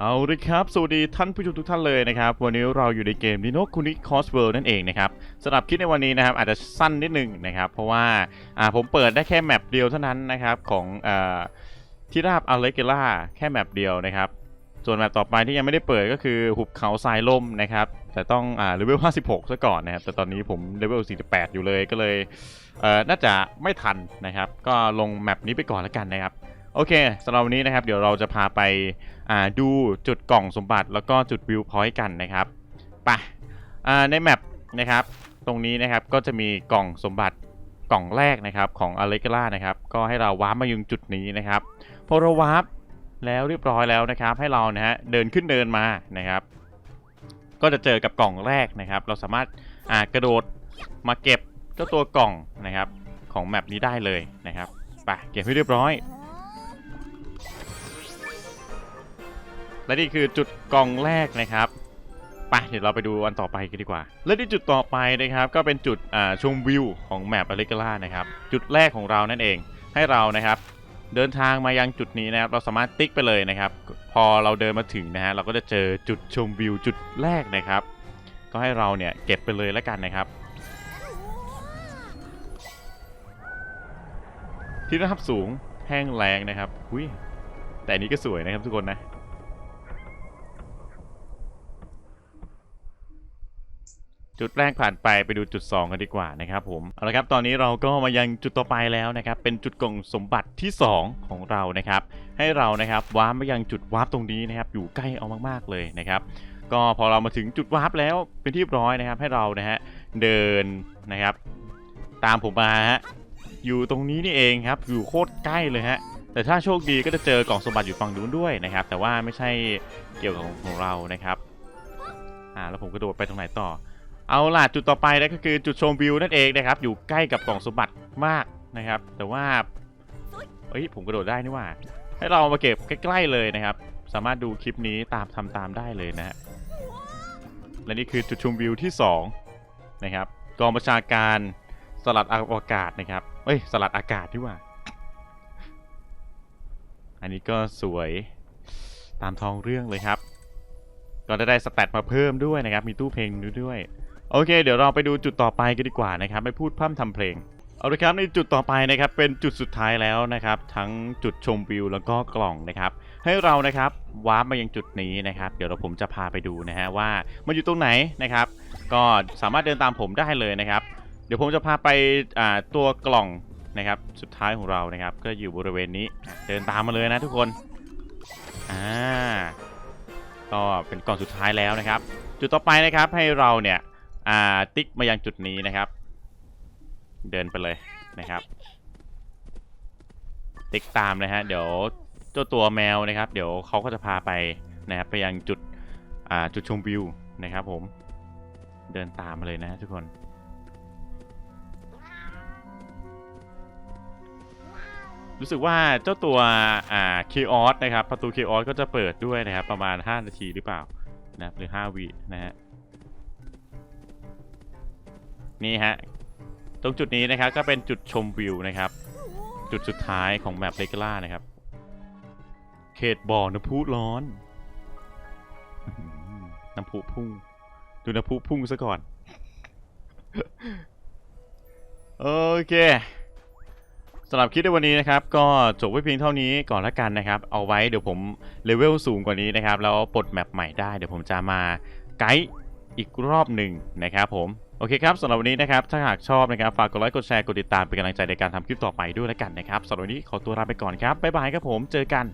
เอาลยครับ สวัสดีท่านผู้ชมทุกท่านเลยนะครับ วันนี้เราอยู่ในเกม Dino Kuni Cross World นั่นเองนะครับสำหรับคลิปในวันนี้นะครับ อาจจะสั้นนิดนึงนะครับ เพราะว่าผมเปิดได้แค่แมปเดียวเท่านั้นนะครับของอที่ราบอเลเกล่าแค่แมปเดียวนะครับ ส่วนแมปต่อไปที่ยังไม่ได้เปิดก็คือหุบเขาทรายล่มนะครับ แต่ต้องเลเวล 56 ซะก่อนนะครับ แต่ตอนนี้ผมเลเวล 48 อยู่เลยก็เลยน่าจะไม่ทันนะครับ ก็ลงแมปนี้ไปก่อนแล้วกันนะครับ โอเคสำหรับวันนี้นะครับ เดี๋ยวเราจะพาไปาดูจุดกล่องสมบัติแล้วก็จุดวิวพอยต์กันนะครับไปอ่าในแมปนะครับ ตรงนี้นะครับก็จะมีกล่องสมบัติกล่องแรกนะครับของอเลกล่านะครับ ก็ให้เราวาร์ปมายังจุดนี้นะครับพอเราวาร์ปแล้วเรียบร้อยแล้วนะครับ ให้เรานะฮะเดินขึ้นเดินมานะครับ ก็จะเจอกับกล่องแรกนะครับ เราสามารถากระโดดมาเก็บเจ้าตัวกล่องนะครับ ของแมปนี้ได้เลยนะครับไปเก็บให้เรียบร้อย และนี่คือจุดกล่องแรกนะครับไปเดี๋ยวเราไปดูอันต่อไปกันดีกว่า และที่จุดต่อไปนะครับก็เป็นจุดชมวิวของแมปอเลกล่านะครับ จุดแรกของเรานั่นเองให้เรานะครับเดินทางมายังจุดนี้นะครับ เราสามารถติ๊กไปเลยนะครับ พอเราเดินมาถึงนะฮะเราก็จะเจอจุดชมวิวจุดแรกนะครับ ก็ให้เราเนี่ยเก็บไปเลยแล้วกันนะครับ ที่ระดับสูงแห้งแรงนะครับอุ้ยแต่นนี้ก็สวยนะครับทุกคนนะ จุดแรกผ่านไปไปดูจุด 2 กันดีกว่านะครับผมเอาละครับตอนนี้เราก็มายังจุดต่อไปแล้วนะครับเป็นจุดกล่องสมบัติที่ 2 ของเรานะครับ ให้เรานะครับวาร์ปมายังจุดวาร์ปตรงนี้นะครับอยู่ใกล้เอามากๆเลยนะครับ ก็พอเรามาถึงจุดวาร์ปแล้วเป็นที่ร้อยนะครับให้เรานะฮะเดินนะครับ ตามผมมาฮะอยู่ตรงนี้นี่เองครับอยู่โคตรใกล้เลยฮะแต่ถ้าโชคดีก็จะเจอกล่องสมบัติอยู่ฝั่งนู้นด้วยนะครับ แต่ว่าไม่ใช่เกี่ยวกับของเรานะครับอ่าแล้วผมกระโดดไปตรงไหนต่อ เอาล่ะจุดต่อไปนะก็คือจุดชมวิวนั่นเองนะครับ อยู่ใกล้กับกล่องสมบัติมากนะครับ แต่ว่าเอ้ยผมกระโดดได้นี่ว่า ให้เรามาเก็บใกล้ๆเลยนะครับ สามารถดูคลิปนี้ตามทำตามได้เลยนะฮะและนี่คือจุดชมวิวที่ 2 นะครับกองประชาการสลัดอวกาศนะครับเอ้ยสลัดอากาศที่ว่า อันนี้ก็สวยตามท้องเรื่องเลยครับ ก็จะได้สแตทมาเพิ่มด้วยนะครับ มีตู้เพลงด้วย โอเค เดี๋ยวเราไปดูจุดต่อไปกันดีกว่านะครับไม่พูดพร่ำทำเพลงเอาละครับในจุดต่อไปนะครับเป็นจุดสุดท้ายแล้วนะครับ ทั้งจุดชมวิวแล้วก็กล่องนะครับ ให้เรานะครับวาร์ปมายังจุดนี้นะครับ เดี๋ยวเราผมจะพาไปดูนะฮะว่ามันอยู่ตรงไหนนะครับ ก็สามารถเดินตามผมได้เลยนะครับ เดี๋ยวผมจะพาไปอ่าตัวกล่องนะครับสุดท้ายของเรานะครับ ก็อยู่บริเวณนี้เดินตามมาเลยนะทุกคนอ่าก็เป็นกล่องสุดท้ายแล้วนะครับ จุดต่อไปนะครับให้เราเนี่ย อ่าติ๊กมายังจุดนี้นะครับ เดินไปเลยนะครับ ติ๊กตามนะฮะเดี๋ยวเจ้าตัวแมวนะครับ เดี๋ยวเขาก็จะพาไปนะครับไปยังจุดอ่าจุดชมวิวนะครับ ผมเดินตามมาเลยนะทุกคนรู้สึกว่าเจ้าตัวอ่าคีออสนะครับ ประตูคีออสก็จะเปิดด้วยนะครับ ประมาณ 5 นาทีหรือเปล่านะครับหรือ 5 วินะฮะ นี่ฮะ ตรงจุดนี้นะครับก็เป็นจุดชมวิวนะครับ จุดสุดท้ายของแมปเลกล่านะครับ เขตบ่อน้ำพุร้อน น้ำพุพุ่ง ดูน้ำพุพุ่งซะก่อน โอเคสำหรับคลิปในวันนี้นะครับ ก็จบไว้เพียงเท่านี้ก่อนละกันนะครับ เอาไว้เดี๋ยวผมเลเวลสูงกว่านี้นะครับ แล้วปลดแมปใหม่ได้ เดี๋ยวผมจะมาไกด์อีกรอบหนึ่งนะครับผม โอเคครับสำหรับวันนี้นะครับ ถ้าหากชอบนะครับ ฝากกดไลค์กดแชร์กดติดตามเป็นกำลังใจในการทำคลิปต่อไปด้วยแล้วกันนะครับสำหรับวันนี้ขอตัวลาไปก่อนครับบ๊ายบายครับผมเจอกัน